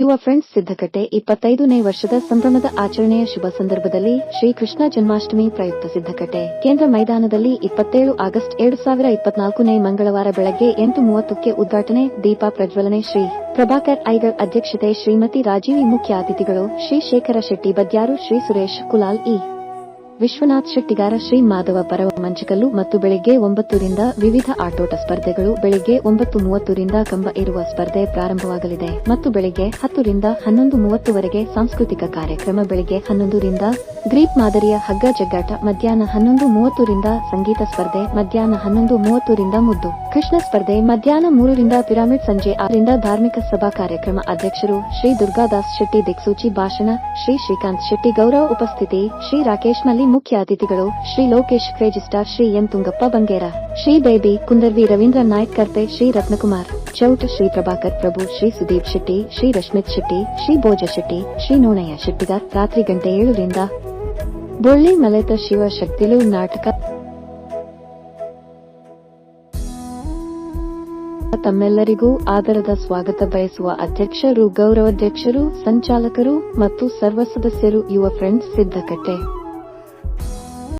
ಯುವ ಫ್ರೆಂಡ್ಸ್ ಸಿದ್ದಕಟ್ಟೆ ಇಪ್ಪತ್ತೈದನೇ ವರ್ಷದ ಸಂಭ್ರಮದ ಆಚರಣೆಯ ಶುಭ ಸಂದರ್ಭದಲ್ಲಿ ಶ್ರೀ ಕೃಷ್ಣ ಜನ್ಮಾಷ್ಟಮಿ ಪ್ರಯುಕ್ತ ಸಿದ್ದಕಟ್ಟೆ ಕೇಂದ್ರ ಮೈದಾನದಲ್ಲಿ ಇಪ್ಪತ್ತೇಳು ಆಗಸ್ಟ್ ಎರಡು ಸಾವಿರ ಇಪ್ಪತ್ನಾಲ್ಕನೇ ಮಂಗಳವಾರ ಬೆಳಗ್ಗೆ ಎಂಟು ಮೂವತ್ತಕ್ಕೆ ಉದ್ಘಾಟನೆ, ದೀಪ ಪ್ರಜ್ವಲನೆ ಶ್ರೀ ಪ್ರಭಾಕರ್ ಐಗರ್ ಅಧ್ಯಕ್ಷತೆ ಶ್ರೀಮತಿ ರಾಜೀವಿ ಮುಖ್ಯ ಅತಿಥಿಗಳು ಶ್ರೀ ಶೇಖರ ಶೆಟ್ಟಿ ಬದ್ಯಾರು ಶ್ರೀ ಸುರೇಶ್ ಕುಲಾಲ್ ಇ. ವಿಶ್ವನಾಥ್ ಶೆಟ್ಟಿಗಾರ ಶ್ರೀ ಮಾಧವ ಪರವ ಮಂಚಕಲ್ಲು ಮತ್ತು ಬೆಳಗ್ಗೆ ಒಂಬತ್ತರಿಂದ ವಿವಿಧ ಆಟೋಟ ಸ್ಪರ್ಧೆಗಳು, ಬೆಳಗ್ಗೆ ಒಂಬತ್ತು ಮೂವತ್ತರಿಂದ ಕಂಬ ಇರುವ ಸ್ಪರ್ಧೆ ಪ್ರಾರಂಭವಾಗಲಿದೆ ಮತ್ತು ಬೆಳಗ್ಗೆ ಹತ್ತರಿಂದ ಹನ್ನೊಂದು ಮೂವತ್ತುವರೆಗೆ ಸಾಂಸ್ಕೃತಿಕ ಕಾರ್ಯಕ್ರಮ, ಬೆಳಗ್ಗೆ ಹನ್ನೊಂದರಿಂದ ಗ್ರೀಪ್ ಮಾದರಿಯ ಹಗ್ಗ ಜಗ್ಗಾಟ, ಮಧ್ಯಾಹ್ನ ಹನ್ನೊಂದು ಮೂವತ್ತರಿಂದ ಸಂಗೀತ ಸ್ಪರ್ಧೆ, ಮಧ್ಯಾಹ್ನ ಹನ್ನೊಂದು ಮೂವತ್ತರಿಂದ ಮುದ್ದು. ಕೃಷ್ಣ ಸ್ಪರ್ಧೆ, ಮಧ್ಯಾಹ್ನ ಮೂರರಿಂದ ಪಿರಾಮಿಡ್ ಸಂಜೆ ಆರರಿಂದ ಧಾರ್ಮಿಕ ಸಭಾ ಕಾರ್ಯಕ್ರಮ. ಅಧ್ಯಕ್ಷರು ಶ್ರೀ ದುರ್ಗಾದಾಸ್ ಶೆಟ್ಟಿ, ದಿಕ್ಸೂಚಿ ಭಾಷಣ, ಶ್ರೀ ಶ್ರೀಕಾಂತ್ ಶೆಟ್ಟಿ, ಗೌರವ ಉಪಸ್ಥಿತಿ, ಶ್ರೀ ರಾಕೇಶ್ ಮಲ್ಲಿ ಮುಖ್ಯ ಅತಿಥಿಗಳು Shri Lokesh crazy star Shri N Tungappa Bangera, Shri Baby ಕುಂದರ್ವಿ Ravindra Naik Karpe, Shri Ratnakumar, Chowta Shri Prabhakar Prabhu, Shri Sudeep Shetty, Shri Rashmith Shetty, Shri Bhoja Shetty, Shri Nonayya Shettigar ರಾತ್ರಿ ಗಂಟೆ ಏಳರಿಂದ. ಬೊಳ್ಳಿ ಮಲೆತ ಶಿವ ಶಕ್ತಿಲು ನಾಟಕ. ತಮ್ಮೆಲ್ಲರಿಗೂ ಆದರದ ಸ್ವಾಗತ ಬಯಸುವ ಅಧ್ಯಕ್ಷರು, ಗೌರವಾಧ್ಯಕ್ಷರು, ಸಂಚಾಲಕರು ಮತ್ತು ಸರ್ವ ಸದಸ್ಯರು, ಯುವ ಫ್ರೆಂಡ್ಸ್ ಸಿದ್ದಕಟ್ಟೆ